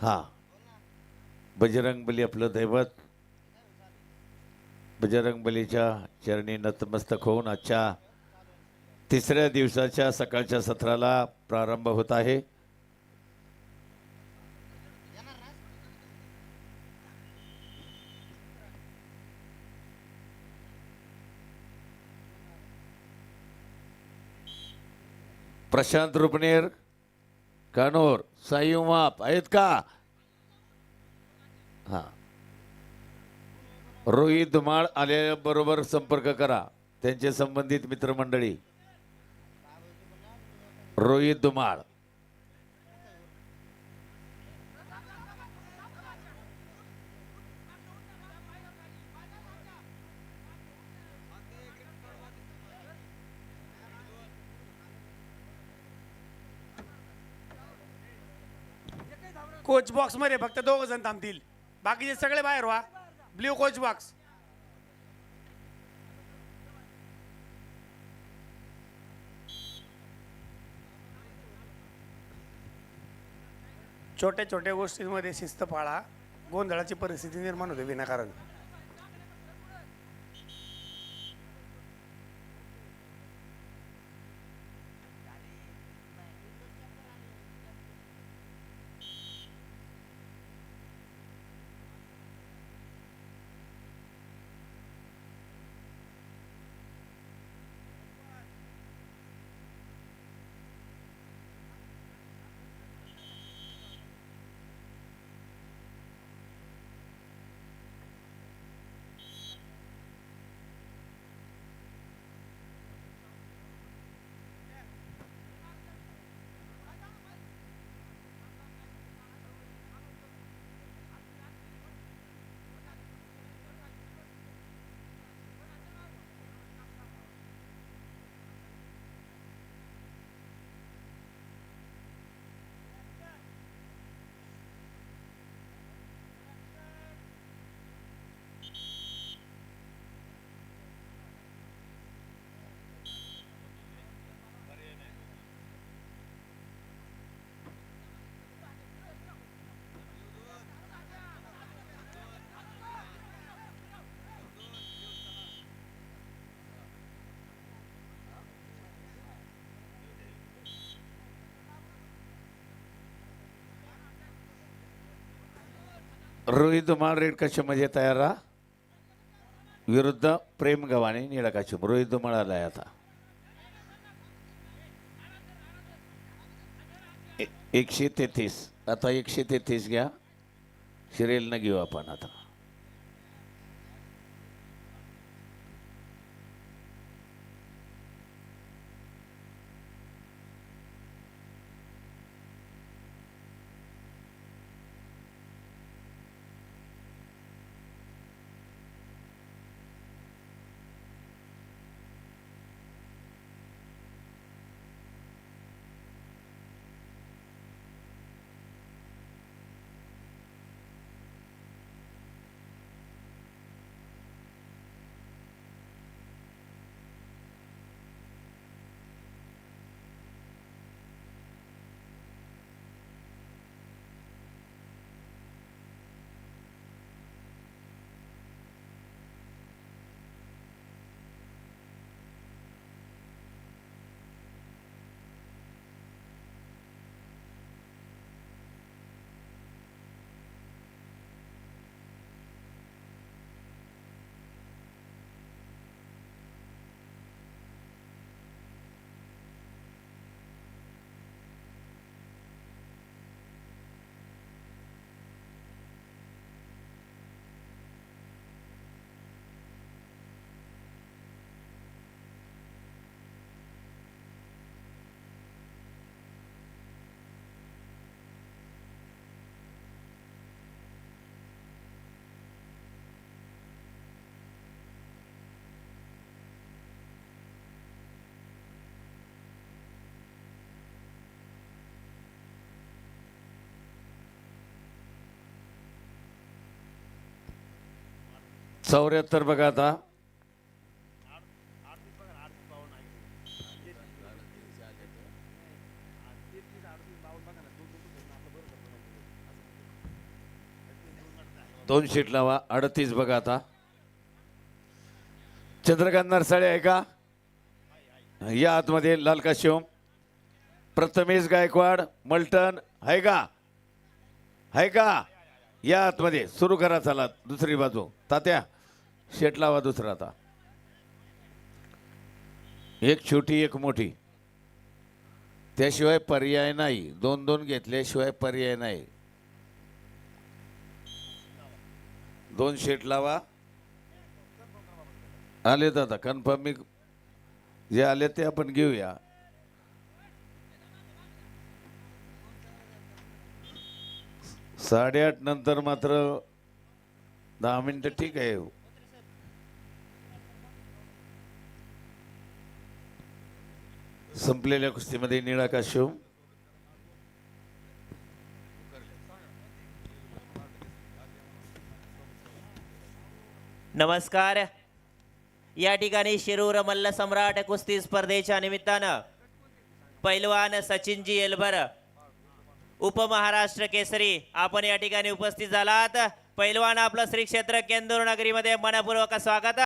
हां. बजरंग बली आपलं दैवत. बजरंग बलीच्या चरणी नतमस्तक होऊन आजच्या तिसऱ्या दिवसाच्या सकाळच्या सत्राला प्रारंभ होत आहे. प्रशांत रुपनेर. कानोर साई आहेत का हा रोहित धुमाळ आलेल्याबरोबर संपर्क करा त्यांचे संबंधित मित्रमंडळी रोहित धुमाळ कोच बॉक्समध्ये फक्त दोघ जण थांबतील. बाकीचे सगळे बाहेर व्हा. ब्ल्यू कोच बॉक्स छोट्या छोट्या गोष्टींमध्ये शिस्त पाळा गोंधळाची परिस्थिती निर्माण होते विनाकारण. रोहित धुमाळ रेड कशामध्ये तयार राहा? विरुद्ध प्रेम गव्हाणे निळा काश्यप रोहित धुमाळ आलाय आता. एकशे तेहतीस. आता एकशे तेहतीस घ्या. शिरेलनं घेऊ आपण आता. चौऱ्याहत्तर बघा आता. दोन शीट लावा अडतीस बघा आता. चंद्रकांत नरसाळे आहे का? या आतमध्ये लाल काशिम. प्रथमेश गायकवाड मल्टन आहे का? आहे का? या आतमध्ये सुरू करा चला दुसरी बाजू. तात्या. शेट लावा दुसरा आता. एक छोटी एक मोठी. त्याशिवाय पर्याय नाही. दोन दोन घेतल्याशिवाय पर्याय नाही. दोन शेट लावा. आले दादा कन्फर्म मी जे आले ते आपण घेऊया. साडेआठ नंतर मात्र दहा मिनिटं ठीक आहे. संपलेल्या कुस्तीमध्ये निळा काशिव नमस्कार. या ठिकाणी शिरूर मल्ल सम्राट कुस्ती स्पर्धेच्या निमित्तानं पैलवान सचिनजी एलबर उपमहाराष्ट्र केसरी आपण या ठिकाणी उपस्थित झालात. पैलवान आपलं श्री क्षेत्र केंदूर नगरीमध्ये मनपूर्वक स्वागत.